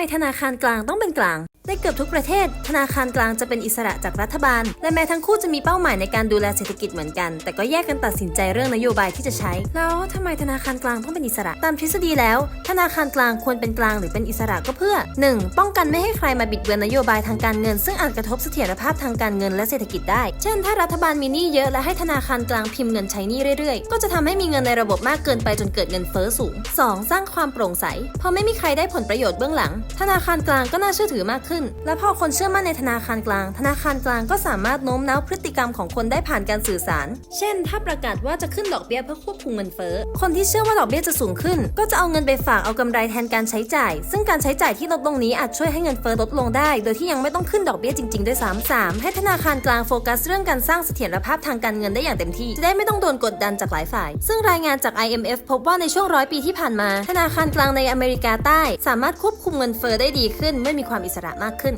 ไมธนาคารกลางต้องเป็นกลาง ในเกือบทุกประเทศ ธนาคารกลางจะเป็นอิสระจากรัฐบาล และแม้ทั้งคู่จะมีเป้าหมายในการดูแลเศรษฐกิจเหมือนกัน แต่ก็แยกกันตัดสินใจเรื่องนโยบายที่จะใช้ แล้วทำไมธนาคารกลางต้องเป็นอิสระ ตามทฤษฎีแล้ว ธนาคารกลางควรเป็นกลางหรือเป็นอิสระก็เพื่อ 1. ป้องกันไม่ให้ใครมาบิดเบือนนโยบายทางการเงิน ซึ่งอาจกระทบเสถียรภาพทางการเงินและเศรษฐกิจได้ เช่น ถ้ารัฐบาลมีหนี้เยอะและให้ธนาคารกลางพิมพ์เงินใช้หนี้เรื่อยๆ ก็จะทำให้มีเงินในระบบมากเกินไปจนเกิดเงินเฟ้อสูง 2. สร้างความโปร่งใสพอไม่มีใครได้ผลประโยชน์เบื้องหลัง ธนาคารกลางก็น่าเชื่อถือมากขึ้นและพอคนเชื่อมั่นในธนาคารกลาง ธนาคารกลางก็สามารถโน้มน้าวพฤติกรรมของคนได้ผ่านการสื่อสาร เช่น ถ้าประกาศว่าจะขึ้นดอกเบี้ยเพื่อควบคุมเงินเฟ้อ คนที่เชื่อว่าดอกเบี้ยจะสูงขึ้น ก็จะเอาเงินไปฝากเอากำไรแทนการใช้จ่าย ซึ่งการใช้จ่ายที่ลดลงนี้อาจช่วยให้เงินเฟ้อลดลงได้ โดยที่ยังไม่ต้องขึ้นดอกเบี้ยจริงๆด้วยซ้ำสามให้ธนาคารกลางโฟกัสเรื่องการสร้างเสถียรภาพทางการเงินได้อย่างเต็มที่จะได้ไม่ต้องโดนกดดันจากหลายฝ่าย ซึ่งรายงานจาก IMF พบว่าในช่วงร้อยปีที่ผ่านมา ธนาคารกลางในอเมริกาใต้ สามารถควบคุมเงินเฟ้อได้ดีขึ้นเมื่อมีความอิสระมากขึ้น